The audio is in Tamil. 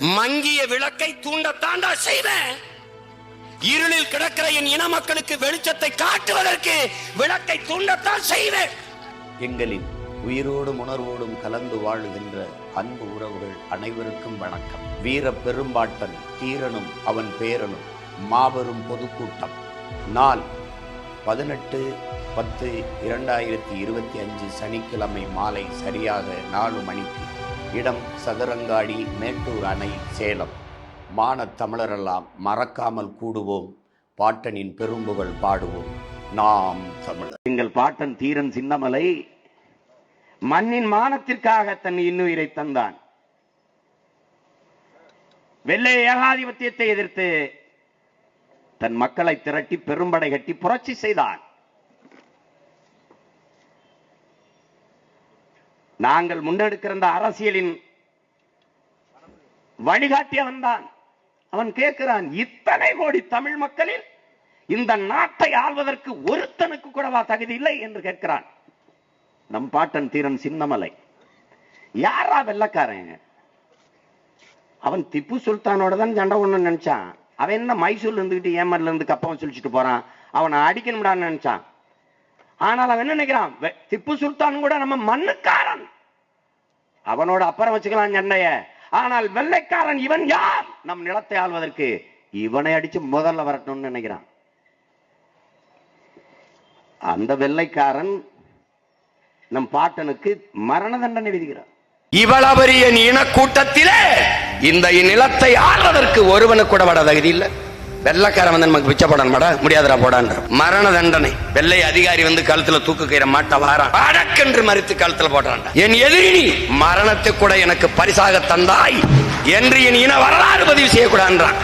மங்கிய விளக்கை தூண்டத்தாண்டா செய்வேன். இருளில் கிடக்கிற என் இன மக்களுக்கு வெளிச்சத்தை காட்டுவதற்கு விளக்கை தூண்டத்தான் செய்வேன். எங்களின் உயிரோடும் உணர்வோடும் கலந்து வாழுகின்ற அன்பு உறவுகள் அனைவருக்கும் வணக்கம். வீர பெரும்பாட்டன் தீரனும் அவன் பேரனும் மாபெரும் பொதுக்கூட்டம். நாள் பதினெட்டு பத்து இரண்டாயிரத்தி இருபத்தி அஞ்சு சனிக்கிழமை மாலை சரியாக நாலு மணிக்கு. இடம் சதுரங்காடி மேட்டூர் அணை சேலம். மானத் தமிழரெல்லாம் மறக்காமல் கூடுவோம். பாட்டனின் பெரும்புகள் பாடுவோம். நாம் தமிழர். எங்கள் பாட்டன் தீரன் சின்னமலை மண்ணின் மானத்திற்காக தன் இன்னுயிரை தந்தான். வெள்ளை ஏகாதிபத்தியத்தை எதிர்த்து தன் மக்களை திரட்டி பெரும்படை கட்டி புரட்சி செய்தான். நாங்கள் முன்னெடுக்கிற அரசியலின் வழிகாட்டி அவன்தான் அவன் கேட்கிறான் இத்தனை கோடி தமிழ் மக்களில் இந்த நாட்டை ஆள்வதற்கு ஒருத்தனுக்கு கூடவா தகுதி இல்லை என்று கேட்கிறான். நம் பாட்டன் தீரன் சின்னமலை. யாரா வெள்ளக்காரன்? அவன் திப்பு சுல்தானோட தான் சண்டை ஒண்ணு நினைச்சான். அவன் என்ன மைசூர்ல இருந்துகிட்டு ஏமர்ல இருந்து கப்பம் சொல்லிச்சுட்டு போறான்? அவனை அடிக்கணும்டான்னு நினைச்சான். ஆனால் அவன் என்ன நினைக்கிறான்? திப்பு சுல்தான் கூட நம்ம மண்ணுக்காரன் அவனோட அப்புறம் வச்சுக்கலாம் சென்னைய. ஆனால் வெள்ளைக்காரன் இவன் யார்? நம் நிலத்தை ஆள்வதற்கு இவனை அடிச்சு முதல்ல வரட்டும்னு நினைக்கிறான். அந்த வெள்ளைக்காரன் நம் பாட்டனுக்கு மரண தண்டனை விதிக்கிறான். இவ்வளவு பெரிய இன கூட்டத்திலே இந்த நிலத்தை ஆள்வதற்கு ஒருவனுக்கு கூட வட தகுதி இல்ல. வெள்ளக்காரன் வந்து நமக்கு பிச்சை போடான் மட முடியாதரா போடான்ற. மரண தண்டனை. வெள்ளை அதிகாரி வந்து கழுத்துல தூக்கு கயிற மாட்ட வாரான் அடக்கென்று மறித்து கழுத்துல போடுறான் என் எதிரி மரணத்தை கூட எனக்கு பரிசாக தந்தாய். என்று என் இன வரலாறு பதிவு செய்யக்கூடாதுன்றான்.